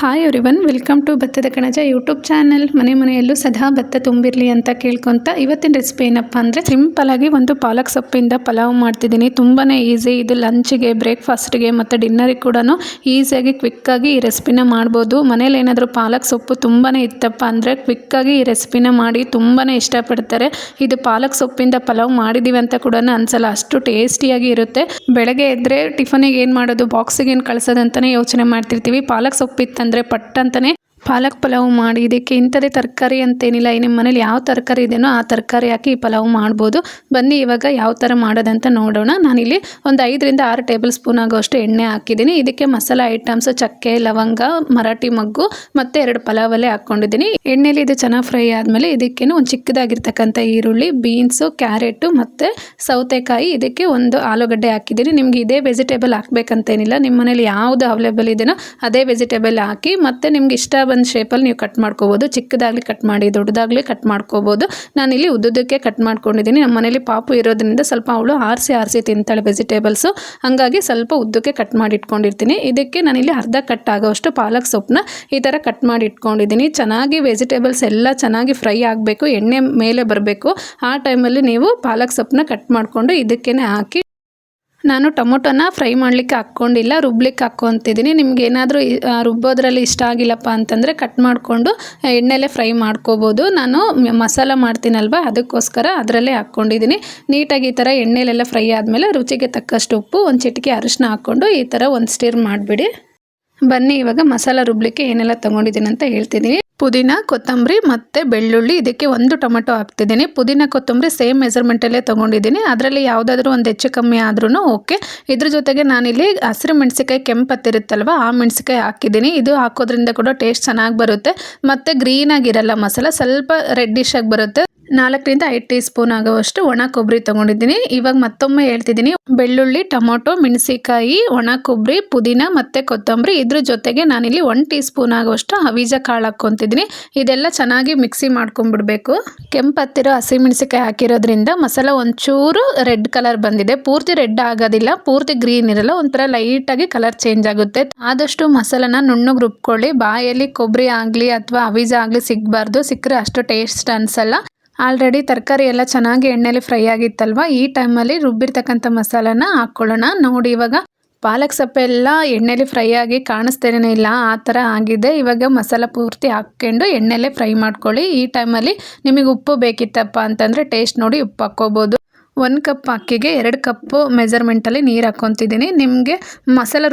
Hi one welcome to ಭತ್ತದ ಕಣಜ YouTube channel ಮನೆ ಮನೆಯಲ್ಲೂ ಸದಾ ಭತ್ತ ತುಂಬಿರಲಿ ಅಂತ ಕೇಳ್ಕೊಂತ ಇವತ್ತಿನ ರೆಸಿಪಿ ಏನಪ್ಪ ಅಂದರೆ ಸಿಂಪಲ್ ಆಗಿ ಒಂದು ಪಾಲಕ್ ಸೊಪ್ಪಿಂದ ಪಲಾವ್ ಮಾಡ್ತಿದ್ದೀನಿ. ತುಂಬಾ ಈಸಿ ಇದು ಲಂಚ್ಗೆ ಬ್ರೇಕ್ಫಾಸ್ಟ್ಗೆ ಮತ್ತು ಡಿನ್ನರಿಗೆ ಕೂಡ ಈಸಿಯಾಗಿ ಕ್ವಿಕ್ಕಾಗಿ ಈ ರೆಸಿಪಿನ ಮಾಡ್ಬೋದು. ಮನೇಲಿ ಏನಾದರೂ ಪಾಲಕ್ ಸೊಪ್ಪು ತುಂಬಾ ಇತ್ತಪ್ಪ ಅಂದರೆ ಕ್ವಿಕ್ಕಾಗಿ ಈ ರೆಸಿಪಿನ ಮಾಡಿ ತುಂಬಾ ಇಷ್ಟಪಡ್ತಾರೆ. ಇದು ಪಾಲಕ್ ಸೊಪ್ಪಿಂದ ಪಲಾವ್ ಮಾಡಿದ್ದೀವಿ ಅಂತ ಕೂಡ ಅನ್ಸಲ್ಲ, ಅಷ್ಟು ಟೇಸ್ಟಿಯಾಗಿ ಇರುತ್ತೆ. ಬೆಳಗ್ಗೆ ಎದ್ದರೆ ಟಿಫನಿಗೆ ಏನು ಮಾಡೋದು ಬಾಕ್ಸಿಗೆ ಏನು ಕಳ್ಸೋದಂತಲೇ ಯೋಚನೆ ಮಾಡ್ತಿರ್ತೀವಿ. ಪಾಲಕ್ ಸೊಪ್ಪಿತ್ತಂದರೆ ಪಟ್ ಅಂತಲೇ ಪಾಲಕ್ ಪಲಾವ್ ಮಾಡಿ, ಇದಕ್ಕೆ ಇಂಥದೇ ತರಕಾರಿ ಅಂತೇನಿಲ್ಲ ನಿಮ್ಮ ಮನೇಲಿ ಯಾವ ತರಕಾರಿ ಇದೆಯೋ ಆ ತರಕಾರಿ ಹಾಕಿ ಈ ಪಲಾವ್ ಮಾಡ್ಬೋದು. ಬನ್ನಿ ಇವಾಗ ಯಾವ ಥರ ಮಾಡೋದಂತ ನೋಡೋಣ. ನಾನಿಲ್ಲಿ ಒಂದು ಐದರಿಂದ ಆರು ಟೇಬಲ್ ಸ್ಪೂನ್ ಆಗೋಷ್ಟು ಎಣ್ಣೆ ಹಾಕಿದ್ದೀನಿ. ಇದಕ್ಕೆ ಮಸಾಲ ಐಟಮ್ಸ್, ಚಕ್ಕೆ, ಲವಂಗ, ಮರಾಠಿ ಮಗ್ಗು ಮತ್ತು ಎರಡು ಪಲಾವಲ್ಲೇ ಹಾಕ್ಕೊಂಡಿದ್ದೀನಿ ಎಣ್ಣೆಲಿ ಇದು ಚೆನ್ನಾಗಿ ಫ್ರೈ ಆದಮೇಲೆ ಇದಕ್ಕೇನು ಒಂದು ಚಿಕ್ಕದಾಗಿರ್ತಕ್ಕಂಥ ಈರುಳ್ಳಿ, ಬೀನ್ಸು, ಕ್ಯಾರೆಟು ಮತ್ತು ಸೌತೆಕಾಯಿ. ಇದಕ್ಕೆ ಒಂದು ಆಲೂಗಡ್ಡೆ ಹಾಕಿದ್ದೀನಿ. ನಿಮ್ಗೆ ಇದೇ ವೆಜಿಟೇಬಲ್ ಹಾಕ್ಬೇಕಂತೇನಿಲ್ಲ. ನಿಮ್ಮ ಮನೇಲಿ ಯಾವುದು ಅವೈಲೇಬಲ್ ಇದೆಯೋ ಅದೇ ವೆಜಿಟೇಬಲ್ ಹಾಕಿ ಮತ್ತು ನಿಮ್ಗೆ ಇಷ್ಟ ಬಂದ ಶೇಪಲ್ಲಿ ನೀವು ಕಟ್ ಮಾಡ್ಕೋಬೋದು. ಚಿಕ್ಕದಾಗಲಿ ಕಟ್ ಮಾಡಿ, ದೊಡ್ಡದಾಗಲಿ ಕಟ್ ಮಾಡ್ಕೋಬೋದು. ನಾನಿಲ್ಲಿ ಉದ್ದುದಕ್ಕೆ ಕಟ್ ಮಾಡ್ಕೊಂಡಿದ್ದೀನಿ. ನಮ್ಮ ಮನೇಲಿ ಪಾಪು ಇರೋದ್ರಿಂದ ಸ್ವಲ್ಪ ಅವಳು ಆರಿಸಿ ಆರಿಸಿ ತಿಂತಾಳೆ ವೆಜಿಟೇಬಲ್ಸು ಹಾಗಾಗಿ ಸ್ವಲ್ಪ ಉದ್ದಕ್ಕೆ ಕಟ್ ಮಾಡಿ ಇಟ್ಕೊಂಡಿರ್ತೀನಿ ಇದಕ್ಕೆ ನಾನಿಲ್ಲಿ ಅರ್ಧ ಕಟ್ ಆಗೋಷ್ಟು ಪಾಲಕ್ ಸೊಪ್ಪನ್ನ ಈ ಥರ ಕಟ್ ಮಾಡಿ ಇಟ್ಕೊಂಡಿದ್ದೀನಿ ಚೆನ್ನಾಗಿ ವೆಜಿಟೇಬಲ್ಸ್ ಎಲ್ಲ ಚೆನ್ನಾಗಿ ಫ್ರೈ ಆಗಬೇಕು. ಎಣ್ಣೆ ಮೇಲೆ ಬರಬೇಕು. ಆ ಟೈಮಲ್ಲಿ ನೀವು ಪಾಲಕ್ ಸೊಪ್ಪನ್ನ ಕಟ್ ಮಾಡಿಕೊಂಡು ಇದಕ್ಕೇ ಹಾಕಿ ನಾನು ಟೊಮೊಟೊನ ಫ್ರೈ ಮಾಡಲಿಕ್ಕೆ ಹಾಕ್ಕೊಂಡಿಲ್ಲ, ರುಬ್ಲಿಕ್ಕೆ ಹಾಕ್ಕೊತಿದ್ದೀನಿ. ನಿಮ್ಗೆ ಏನಾದರೂ ರುಬ್ಬೋದ್ರಲ್ಲಿ ಇಷ್ಟ ಆಗಿಲ್ಲಪ್ಪ ಅಂತಂದರೆ ಕಟ್ ಮಾಡಿಕೊಂಡು ಎಣ್ಣೆಲೇ ಫ್ರೈ ಮಾಡ್ಕೋಬೋದು. ನಾನು ಮಸಾಲ ಮಾಡ್ತೀನಲ್ವ, ಅದಕ್ಕೋಸ್ಕರ ಅದರಲ್ಲೇ ಹಾಕ್ಕೊಂಡಿದ್ದೀನಿ. ನೀಟಾಗಿ ಈ ಥರ ಎಣ್ಣೆಲೆಲ್ಲ ಫ್ರೈ ಆದಮೇಲೆ ರುಚಿಗೆ ತಕ್ಕಷ್ಟು ಉಪ್ಪು, ಒಂದು ಚಿಟಿಕೆ ಅರಿಶಿನ ಹಾಕ್ಕೊಂಡು ಈ ಥರ ಒಂದು ಸ್ಟಿರ್ ಮಾಡಿಬಿಡಿ. ಬನ್ನಿ, ಇವಾಗ ಮಸಾಲ ರುಬ್ಲಿಕ್ಕೆ ಏನೆಲ್ಲ ತೊಗೊಂಡಿದ್ದೀನಿ ಅಂತ ಹೇಳ್ತಿದ್ದೀನಿ. ಪುದೀನ, ಕೊತ್ತಂಬರಿ ಮತ್ತು ಬೆಳ್ಳುಳ್ಳಿ. ಇದಕ್ಕೆ ಒಂದು ಟೊಮೆಟೊ ಹಾಕ್ತಿದ್ದೀನಿ. ಪುದೀನ, ಕೊತ್ತಂಬರಿ ಸೇಮ್ ಮೆಸರ್ಮೆಂಟಲ್ಲೇ ತೊಗೊಂಡಿದ್ದೀನಿ. ಅದರಲ್ಲಿ ಯಾವುದಾದ್ರೂ ಒಂದು ಹೆಚ್ಚು ಕಮ್ಮಿ ಆದ್ರೂ ಓಕೆ. ಇದ್ರ ಜೊತೆಗೆ ನಾನಿಲ್ಲಿ ಹಸಿರು ಮೆಣಸಿಕಾಯಿ ಕೆಂಪತ್ತಿರುತ್ತಲ್ವ ಆ ಮೆಣಸಿಕಾಯಿ ಹಾಕಿದ್ದೀನಿ. ಇದು ಹಾಕೋದ್ರಿಂದ ಕೂಡ ಟೇಸ್ಟ್ ಚೆನ್ನಾಗಿ ಬರುತ್ತೆ. ಮತ್ತು ಗ್ರೀನಾಗಿರಲ್ಲ ಮಸಾಲ, ಸ್ವಲ್ಪ ರೆಡ್ಡಿಶ್ ಆಗಿ ಬರುತ್ತೆ. ನಾಲ್ಕರಿಂದ ಐದು ಟೀ ಸ್ಪೂನ್ ಆಗುವಷ್ಟು ಒಣ ಕೊಬ್ಬರಿ ತೊಗೊಂಡಿದ್ದೀನಿ. ಇವಾಗ ಮತ್ತೊಮ್ಮೆ ಹೇಳ್ತಿದ್ದೀನಿ, ಬೆಳ್ಳುಳ್ಳಿ, ಟೊಮೊಟೊ ಮೆಣಸಿಕಾಯಿ ಒಣ ಕೊಬ್ಬರಿ, ಪುದೀನ ಮತ್ತು ಕೊತ್ತಂಬರಿ ಇದ್ರ ಜೊತೆಗೆ ನಾನಿಲ್ಲಿ ಒನ್ ಟೀ ಸ್ಪೂನ್ ಆಗುವಷ್ಟು ಅವೀಜ ಕಾಳು ಹಾಕ್ಕೊತಿದ್ದೀನಿ. ಇದೆಲ್ಲ ಚೆನ್ನಾಗಿ ಮಿಕ್ಸಿ ಮಾಡ್ಕೊಂಡ್ಬಿಡ್ಬೇಕು. ಕೆಂಪತ್ತಿರೋ ಹಸಿಮೆಣಸಿಕಾಯಿ ಹಾಕಿರೋದ್ರಿಂದ ಮಸಾಲ ಒಂಚೂರು ರೆಡ್ ಕಲರ್ ಬಂದಿದೆ. ಪೂರ್ತಿ ರೆಡ್ ಆಗೋದಿಲ್ಲ, ಪೂರ್ತಿ ಗ್ರೀನ್ ಇರಲ್ಲ, ಒಂಥರ ಲೈಟಾಗಿ ಕಲರ್ ಚೇಂಜ್ ಆಗುತ್ತೆ. ಆದಷ್ಟು ಮಸಾಲನ ನುಣ್ಣಗೆ ರುಬ್ಕೊಳ್ಳಿ. ಬಾಯಲ್ಲಿ ಕೊಬ್ಬರಿ ಆಗಲಿ ಅಥವಾ ಅವೀಜ ಆಗಲಿ ಸಿಗಬಾರ್ದು, ಸಿಕ್ಕರೆ ಅಷ್ಟು ಟೇಸ್ಟ್ ಅನಿಸಲ್ಲ. ಆಲ್ರೆಡಿ ತರಕಾರಿ ಎಲ್ಲ ಚೆನ್ನಾಗಿ ಎಣ್ಣೆಲಿ ಫ್ರೈ ಆಗಿತ್ತಲ್ವ? ಈ ಟೈಮಲ್ಲಿ ರುಬ್ಬಿರ್ತಕ್ಕಂಥ ಮಸಾಲಾನ ಹಾಕ್ಕೊಳ್ಳೋಣ ನೋಡಿ, ಇವಾಗ ಪಾಲಕ್ ಸೊಪ್ಪೆಲ್ಲ ಎಣ್ಣೆಲಿ ಫ್ರೈ ಆಗಿ ಕಾಣಿಸ್ತೇನೆ ಇಲ್ಲ, ಆ ಥರ ಆಗಿದೆ. ಇವಾಗ ಮಸಾಲ ಪೂರ್ತಿ ಹಾಕ್ಕೊಂಡು ಎಣ್ಣೆಲೆ ಫ್ರೈ ಮಾಡ್ಕೊಳ್ಳಿ. ಈ ಟೈಮಲ್ಲಿ ನಿಮಗೆ ಉಪ್ಪು ಬೇಕಿತ್ತಪ್ಪ ಅಂತಂದರೆ ಟೇಸ್ಟ್ ನೋಡಿ ಉಪ್ಪು ಹಾಕ್ಕೋಬೋದು. ಒಂದು ಕಪ್ ಅಕ್ಕಿಗೆ ಎರಡು ಕಪ್ಪು ಮೆಜರ್ಮೆಂಟಲ್ಲಿ ನೀರು ಹಾಕ್ಕೊತಿದ್ದೀನಿ ನಿಮಗೆ ಮಸಾಲೆ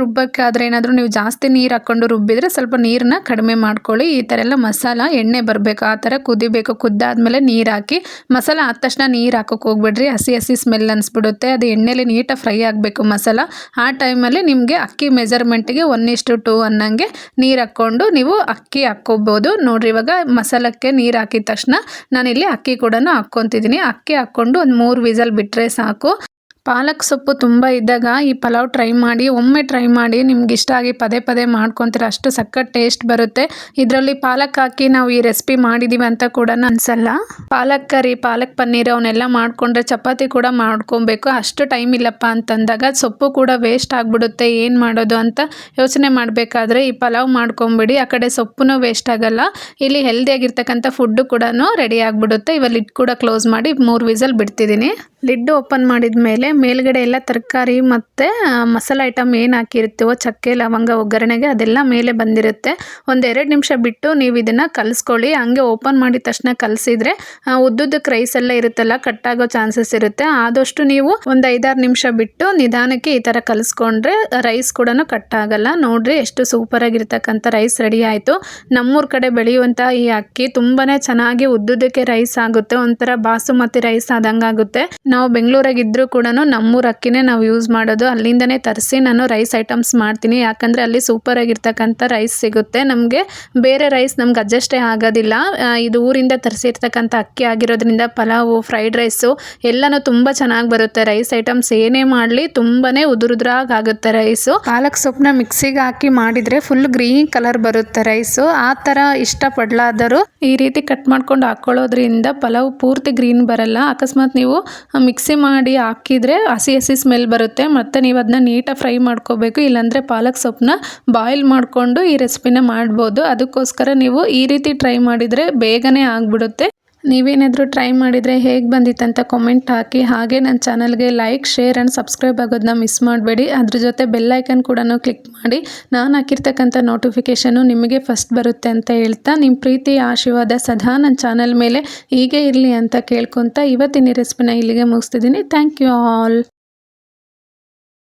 ಆದರೆ ಏನಾದರೂ ನೀವು ಜಾಸ್ತಿ ನೀರು ಹಾಕ್ಕೊಂಡು ರುಬ್ಬಿದರೆ ಸ್ವಲ್ಪ ನೀರನ್ನ ಕಡಿಮೆ ಮಾಡ್ಕೊಳ್ಳಿ. ಈ ಥರ ಎಲ್ಲ ಮಸಾಲ, ಎಣ್ಣೆ ಬರಬೇಕು, ಆ ಥರ ಕುದಿಬೇಕು, ಕುದ್ದಾದ್ಮೇಲೆ ನೀರು ಹಾಕಿ. ಮಸಾಲ ಆದ ತಕ್ಷಣ ನೀರು ಹಾಕೋಕೆ ಹೋಗ್ಬಿಡ್ರಿ. ಹಸಿ ಹಸಿ ಸ್ಮೆಲ್ ಅನಿಸ್ಬಿಡುತ್ತೆ. ಅದು ಎಣ್ಣೆಲಿ ನೀಟಾಗಿ ಫ್ರೈ ಆಗಬೇಕು ಮಸಾಲ. ಆ ಟೈಮಲ್ಲಿ ನಿಮಗೆ ಅಕ್ಕಿ ಮೆಜರ್ಮೆಂಟಿಗೆ ಒನ್ ಇಷ್ಟು ಟು ಅನ್ನಂಗೆ ನೀರು ಹಾಕ್ಕೊಂಡು ನೀವು ಅಕ್ಕಿ ಹಾಕ್ಕೋಬೋದು. ನೋಡಿರಿ, ಇವಾಗ ಮಸಾಲಕ್ಕೆ ನೀರು ಹಾಕಿದ ತಕ್ಷಣ ನಾನಿಲ್ಲಿ ಅಕ್ಕಿ ಕೂಡ ಹಾಕ್ಕೊತಿದ್ದೀನಿ. ಅಕ್ಕಿ ಹಾಕ್ಕೊಂಡು ಒಂದು ಮೂರು ವಿಸಲ್ ಬಿಟ್ಟರೆ ಸಾಕು. ಪಾಲಕ್ ಸೊಪ್ಪು ತುಂಬ ಇದ್ದಾಗ ಈ ಪಲಾವ್ ಟ್ರೈ ಮಾಡಿ, ಒಮ್ಮೆ ಟ್ರೈ ಮಾಡಿ ನಿಮ್ಗೆ ಇಷ್ಟ ಆಗಿ ಪದೇ ಪದೇ ಮಾಡ್ಕೊತೀರ, ಅಷ್ಟು ಸಖತ್ ಟೇಸ್ಟ್ ಬರುತ್ತೆ. ಇದರಲ್ಲಿ ಪಾಲಕ್ ಹಾಕಿ ನಾವು ಈ ರೆಸಿಪಿ ಮಾಡಿದ್ದೀವಿ ಅಂತ ಕೂಡ ಅನ್ಸಲ್ಲ. ಪಾಲಕ್ ಕರಿ, ಪಾಲಕ್ ಪನ್ನೀರ್ ಅವನ್ನೆಲ್ಲ ಮಾಡ್ಕೊಂಡ್ರೆ ಚಪಾತಿ ಕೂಡ ಮಾಡ್ಕೊಬೇಕು. ಅಷ್ಟು ಟೈಮ್ ಇಲ್ಲಪ್ಪ ಅಂತಂದಾಗ ಸೊಪ್ಪು ಕೂಡ ವೇಸ್ಟ್ ಆಗಿಬಿಡುತ್ತೆ, ಏನು ಮಾಡೋದು ಅಂತ ಯೋಚನೆ ಮಾಡಬೇಕಾದ್ರೆ ಈ ಪಲಾವ್ ಮಾಡ್ಕೊಂಬಿಡಿ. ಆ ಕಡೆ ಸೊಪ್ಪು ವೇಸ್ಟ್ ಆಗಲ್ಲ. ಇಲ್ಲಿ ಹೆಲ್ದಿಯಾಗಿರ್ತಕ್ಕಂಥ ಫುಡ್ಡು ಕೂಡ ರೆಡಿ ಆಗಿಬಿಡುತ್ತೆ. ಇವಾಗ ಲಿಡ್ ಕೂಡ ಕ್ಲೋಸ್ ಮಾಡಿ ಮೂರು ವಿಸಲ್ ಬಿಡ್ತಿದ್ದೀನಿ. ಲಿಡ್ ಓಪನ್ ಮಾಡಿದ ಮೇಲೆ ಮೇಲ್ಗಡೆ ಎಲ್ಲ ತರಕಾರಿ ಮತ್ತು ಮಸಾಲೆ ಐಟಮ್ ಏನು ಹಾಕಿರ್ತೀವೋ, ಚಕ್ಕೆ, ಲವಂಗ, ಒಗ್ಗರಣೆಗೆ ಅದೆಲ್ಲ ಮೇಲೆ ಬಂದಿರುತ್ತೆ. ಒಂದು ಎರಡು ನಿಮಿಷ ಬಿಟ್ಟು ನೀವು ಇದನ್ನು ಕಲಿಸ್ಕೊಳ್ಳಿ. ಹಂಗೆ ಓಪನ್ ಮಾಡಿದ ತಕ್ಷಣ ಕಲಸಿದ್ರೆ ಉದ್ದುದ್ದಕ್ಕೆ ರೈಸ್ ಎಲ್ಲ ಇರುತ್ತಲ್ಲ ಕಟ್ಟಾಗೋ ಚಾನ್ಸಸ್ ಇರುತ್ತೆ. ಆದಷ್ಟು ನೀವು ಒಂದು ಐದಾರು ನಿಮಿಷ ಬಿಟ್ಟು ನಿಧಾನಕ್ಕೆ ಈ ಥರ ಕಲಿಸ್ಕೊಂಡ್ರೆ ರೈಸ್ ಕೂಡ ಕಟ್ಟಾಗಲ್ಲ ನೋಡ್ರಿ ಎಷ್ಟು ಸೂಪರಾಗಿರ್ತಕ್ಕಂಥ ರೈಸ್ ರೆಡಿ ಆಯಿತು. ನಮ್ಮೂರ ಕಡೆ ಬೆಳೆಯುವಂಥ ಈ ಅಕ್ಕಿ ತುಂಬಾ ಚೆನ್ನಾಗಿ ಉದ್ದುದಕ್ಕೆ ರೈಸ್ ಆಗುತ್ತೆ. ಒಂಥರ ಬಾಸುಮತಿ ರೈಸ್ ಆದಂಗಾಗುತ್ತೆ. ನಾವು ಬೆಂಗಳೂರಾಗಿದ್ದರೂ ಕೂಡ ನಮ್ಮೂರ ಅಕ್ಕಿನೇ ನಾವು ಯೂಸ್ ಮಾಡೋದು. ಅಲ್ಲಿಂದನೇ ತರಿಸಿ ನಾನು ರೈಸ್ ಐಟಮ್ಸ್ ಮಾಡ್ತೀನಿ. ಯಾಕಂದರೆ ಅಲ್ಲಿ ಸೂಪರ್ ಆಗಿರ್ತಕ್ಕಂಥ ರೈಸ್ ಸಿಗುತ್ತೆ. ನಮಗೆ ಬೇರೆ ರೈಸ್ ನಮ್ಗೆ ಅಡ್ಜಸ್ಟೇ ಆಗೋದಿಲ್ಲ. ಇದು ಊರಿಂದ ತರಿಸಿರ್ತಕ್ಕಂಥ ಅಕ್ಕಿ ಆಗಿರೋದ್ರಿಂದ ಪಲಾವು ಫ್ರೈಡ್ ರೈಸು ಎಲ್ಲನೂ ತುಂಬ ಚೆನ್ನಾಗಿ ಬರುತ್ತೆ. ರೈಸ್ ಐಟಮ್ಸ್ ಏನೇ ಮಾಡಲಿ ತುಂಬಾ ಉದುರುದ್ರಾಗ ಆಗುತ್ತೆ ರೈಸು ಪಾಲಕ್ ಸೊಪ್ಪನ್ನ ಮಿಕ್ಸಿಗೆ ಹಾಕಿ ಮಾಡಿದರೆ ಫುಲ್ ಗ್ರೀನ್ ಕಲರ್ ಬರುತ್ತೆ ರೈಸು ಆ ಥರ ಇಷ್ಟಪಡಲಾದರೂ ಈ ರೀತಿ ಕಟ್ ಮಾಡ್ಕೊಂಡು ಹಾಕ್ಕೊಳ್ಳೋದ್ರಿಂದ ಪಲಾವ್ ಪೂರ್ತಿ ಗ್ರೀನ್ ಬರಲ್ಲ. ಅಕಸ್ಮಾತ್ ನೀವು ಮಿಕ್ಸಿ ಮಾಡಿ ಹಾಕಿದರೆ ಹಸಿ ಹಸಿ ಸ್ಮೆಲ್ ಬರುತ್ತೆ. ಮತ್ತು ನೀವು ಅದನ್ನ ನೀಟಾಗಿ ಫ್ರೈ ಮಾಡ್ಕೋಬೇಕು. ಇಲ್ಲಾಂದರೆ ಪಾಲಕ್ ಸೊಪ್ಪನ್ನ ಬಾಯ್ಲ್ ಮಾಡಿಕೊಂಡು ಈ ರೆಸಿಪಿನ ಮಾಡ್ಬೋದು. ಅದಕ್ಕೋಸ್ಕರ ನೀವು ಈ ರೀತಿ ಟ್ರೈ ಮಾಡಿದರೆ ಬೇಗನೆ ಆಗಿಬಿಡುತ್ತೆ. ನೀವೇನಾದರೂ ಟ್ರೈ ಮಾಡಿದರೆ ಹೇಗೆ ಬಂದಿತ್ತಂತ ಕಾಮೆಂಟ್ ಹಾಕಿ. ಹಾಗೆ ನನ್ನ ಚಾನಲ್ಗೆ ಲೈಕ್ ಶೇರ್ ಆ್ಯಂಡ್ ಸಬ್ಸ್ಕ್ರೈಬ್ ಆಗೋದನ್ನ ಮಿಸ್ ಮಾಡಬೇಡಿ. ಅದ್ರ ಜೊತೆ ಬೆಲ್ಲೈಕನ್ ಕೂಡ ಕ್ಲಿಕ್ ಮಾಡಿ. ನಾನು ಹಾಕಿರ್ತಕ್ಕಂಥ ನೋಟಿಫಿಕೇಷನು ನಿಮಗೆ ಫಸ್ಟ್ ಬರುತ್ತೆ ಅಂತ ಹೇಳ್ತಾ ನಿಮ್ಮ ಪ್ರೀತಿ, ಆಶೀರ್ವಾದ ಸದಾ ನನ್ನ ಚಾನಲ್ ಮೇಲೆ ಹೀಗೆ ಇರಲಿ ಅಂತ ಕೇಳ್ಕೊತ ಇವತ್ತಿನ ರೆಸಿಪಿನ ಇಲ್ಲಿಗೆ ಮುಗಿಸ್ತಿದ್ದೀನಿ. Thank you all